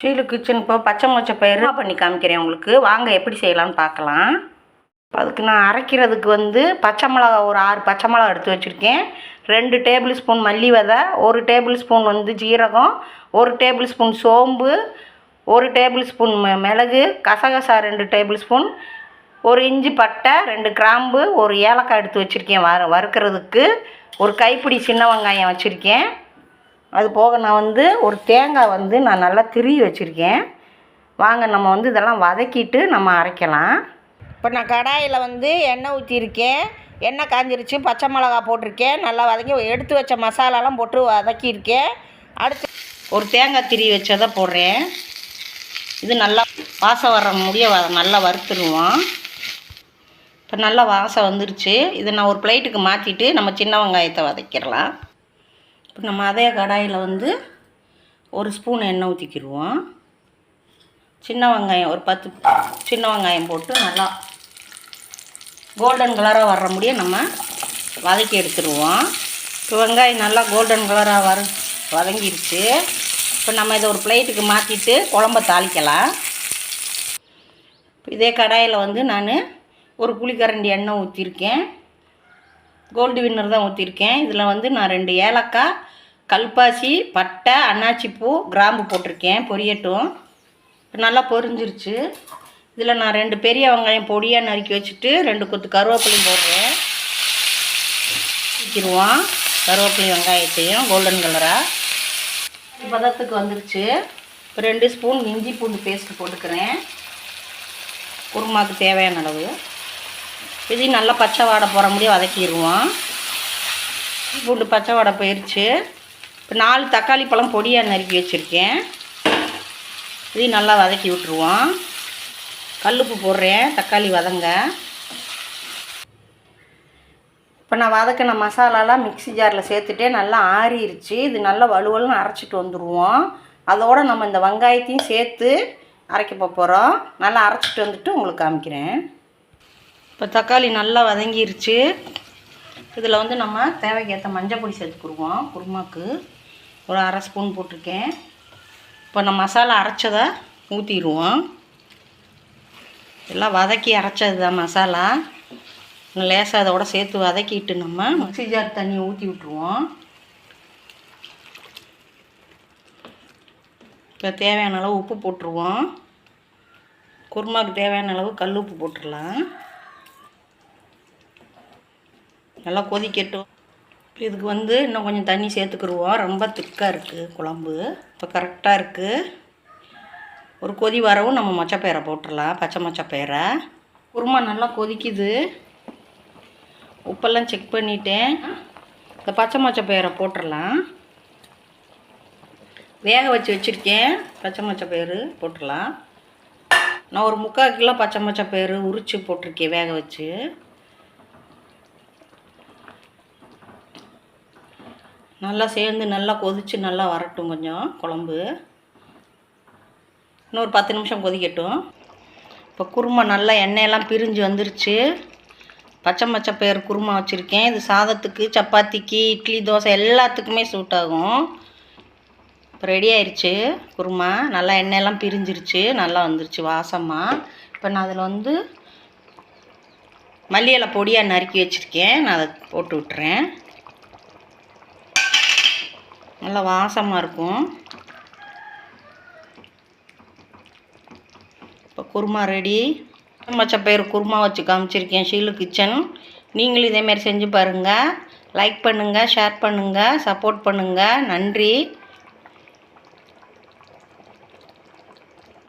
Steel kitchen இப்போ பச்சை மொச்சை பயிர் பண்ணி காமிக்கிறேன் உங்களுக்கு. வாங்க எப்படி செய்யலாம்னு பார்க்கலாம். அதுக்கு நான் அரைக்கிறதுக்கு வந்து பச்சை மிளகா ஒரு ஆறு பச்சை மிளகா எடுத்து வச்சுருக்கேன். ரெண்டு டேபிள் ஸ்பூன் மல்லி விதை ஒரு டேபிள் ஸ்பூன் வந்து ஜீரகம் ஒரு டேபிள் ஸ்பூன் சோம்பு ஒரு டேபிள் ஸ்பூன் மிளகு கசகசா ரெண்டு டேபிள் ஸ்பூன் ஒரு இஞ்சி பட்டை ரெண்டு கிராம்பு ஒரு ஏலக்காய் எடுத்து வச்சுருக்கேன் வ வறுக்கிறதுக்கு. ஒரு கைப்பிடி சின்ன வெங்காயம் வச்சுருக்கேன். அது போக நான் வந்து ஒரு தேங்காய் வந்து நான் நல்லா திருவி வச்சுருக்கேன். வாங்க நம்ம வந்து இதெல்லாம் வதக்கிட்டு நம்ம அரைக்கலாம். இப்போ நான் கடாயில் வந்து எண்ணெய் ஊற்றிருக்கேன் எண்ணெய் காஞ்சிருச்சு பச்சை மிளகா போட்டிருக்கேன். நல்லா வதக்கி எடுத்து வச்ச மசாலாலாம் போட்டு வதக்கியிருக்கேன். அடுத்து ஒரு தேங்காய் திருவி வச்சதை போடுறேன். இது நல்லா வாசம் வர முடிய வ நல்லா வறுத்துருவோம். இப்போ நல்லா வாசம் வந்துருச்சு. இதை நான் ஒரு பிளேட்டுக்கு மாற்றிட்டு நம்ம சின்ன வெங்காயத்தை வதக்கிடலாம். இப்போ நம்ம அதே கடாயில் வந்து ஒரு ஸ்பூன் எண்ணெய் ஊற்றிக்கிடுவோம் சின்ன வெங்காயம் ஒரு பத்து சின்ன வெங்காயம் போட்டு நல்லா கோல்டன் கலராக வர்ற முடிய நம்ம வதக்கி எடுத்துருவோம் இப்போ வெங்காயம் நல்லா கோல்டன் கலராக வர வதங்கிருச்சு. இப்போ நம்ம இதை ஒரு பிளேட்டுக்கு மாற்றிட்டு குழம்ப தாளிக்கலாம். இப்போ இதே கடாயில் வந்து நான் ஒரு புளிக்கரண்டி எண்ணெய் ஊற்றிருக்கேன் கோல்டு வின்னர் தான் ஊற்றிருக்கேன் இதில் வந்து நான் ரெண்டு ஏலக்காய் கல்பாசி பட்டை அன்னாச்சிப்பூ கிராம்பு போட்டிருக்கேன். பொரியட்டும். இப்போ நல்லா பொரிஞ்சிருச்சு. இதில் நான் ரெண்டு பெரிய வெங்காயம் பொடியாக நறுக்கி வச்சுட்டு ரெண்டு கொத்து கருவேப்பிலையும் போடுறேன். ஊற்றிடுவோம் கருவேப்பிலை வெங்காயத்தையும் கோல்டன் கலராக பதத்துக்கு வந்துருச்சு. இப்போ ரெண்டு ஸ்பூன் இஞ்சி பூண்டு பேஸ்ட் போட்டுக்கிறேன். குருமாவுக்கு தேவையான அளவு. இதையும் நல்லா பச்சை வாடை போகிற முடியும் வதக்கிடுவோம். பூண்டு பச்சை வாடை போயிடுச்சு இப்போ நாலு தக்காளி பழம் பொடியாக நறுக்கி வச்சுருக்கேன். இதையும் நல்லா வதக்கி விட்டுருவோம். கல்லுப்பு போடுறேன் தக்காளி வதங்க. இப்போ நான் வதக்கின மசாலாலாம் மிக்ஸி ஜாரில் சேர்த்துட்டே நல்லா ஆறிடுச்சு இது நல்லா வலுவலுன்னு அரைச்சிட்டு வந்துடுவோம் அதோடு நம்ம இந்த வெங்காயத்தையும் சேர்த்து அரைக்க போகிறோம் நல்லா அரைச்சிட்டு வந்துட்டு உங்களுக்கு காமிக்கிறேன். இப்போ தக்காளி நல்லா வதங்கிருச்சு. இதில் வந்து நம்ம தேவைக்கேற்ற மஞ்சள் பொடி சேர்த்துக்குருவோம் குருமாக்கு ஒரு அரை ஸ்பூன் போட்டிருக்கேன். இப்போ நம்ம மசாலா அரைச்சதை ஊற்றிடுவோம் எல்லாம் வதக்கி அரைச்சது தான் மசாலா லேசாக அதோட சேர்த்து வதக்கிட்டு நம்ம மிக்சி ஜார் தண்ணியை ஊற்றி விட்ருவோம் இப்போ தேவையான அளவு உப்பு போட்டுருவோம். குருமாவுக்கு தேவையான அளவு கல் உப்பு போட்டுடலாம் நல்லா கொதிக்கட்டும். இதுக்கு வந்து இன்னும் கொஞ்சம் தண்ணி சேர்த்துக்கிருவோம். ரொம்ப திக்காக இருக்குது குழம்பு. இப்போ கரெக்டாக இருக்குது ஒரு கொதி வரவும் நம்ம மொச்சப்பயிரை போட்டுடலாம். பச்சை மொச்சப்பயிரை. குருமா நல்லா கொதிக்குது. உப்பெல்லாம் செக் பண்ணிட்டேன். இந்த பச்சை மொச்சப்பயிரை போட்டுடலாம். வேக வச்சு வச்சுருக்கேன். பச்சை மொச்சப்பயிறு போட்டுடலாம். நான் ஒரு முக்கால் கிலோ பச்சை மொச்சப்பயிறு உரித்து போட்டிருக்கேன் வேக வச்சு. நல்லா சேர்ந்து நல்லா கொதித்து நல்லா வரட்டும் கொஞ்சம் குழம்பு. இன்னொரு பத்து நிமிஷம் கொதிக்கட்டும். இப்போ குருமா நல்லா எண்ணெயெல்லாம் பிரிஞ்சு வந்துருச்சு. பச்சை மச்சை பயிர் குருமா வச்சுருக்கேன். இது சாதத்துக்கு சப்பாத்திக்கு இட்லி தோசை எல்லாத்துக்குமே சூட் ஆகும். இப்போ ரெடி ஆயிடுச்சு குருமா. நல்லா எண்ணெயெல்லாம் பிரிஞ்சிருச்சு நல்லா வந்துருச்சு வாசமாக இப்போ நான் அதில் வந்து மல்லியலை பொடியாக நறுக்கி வச்சுருக்கேன். நான் அதை போட்டு விட்டுறேன். நல்லா வாசமாக இருக்கும். இப்போ குருமா ரெடி மச்சப்பயிறு குருமா வச்சு காமிச்சிருக்கேன் ஷீலு கிச்சன். நீங்களும் இதேமாரி செஞ்சு பாருங்கள் லைக் பண்ணுங்கள் ஷேர் பண்ணுங்கள் சப்போர்ட் பண்ணுங்கள் நன்றி.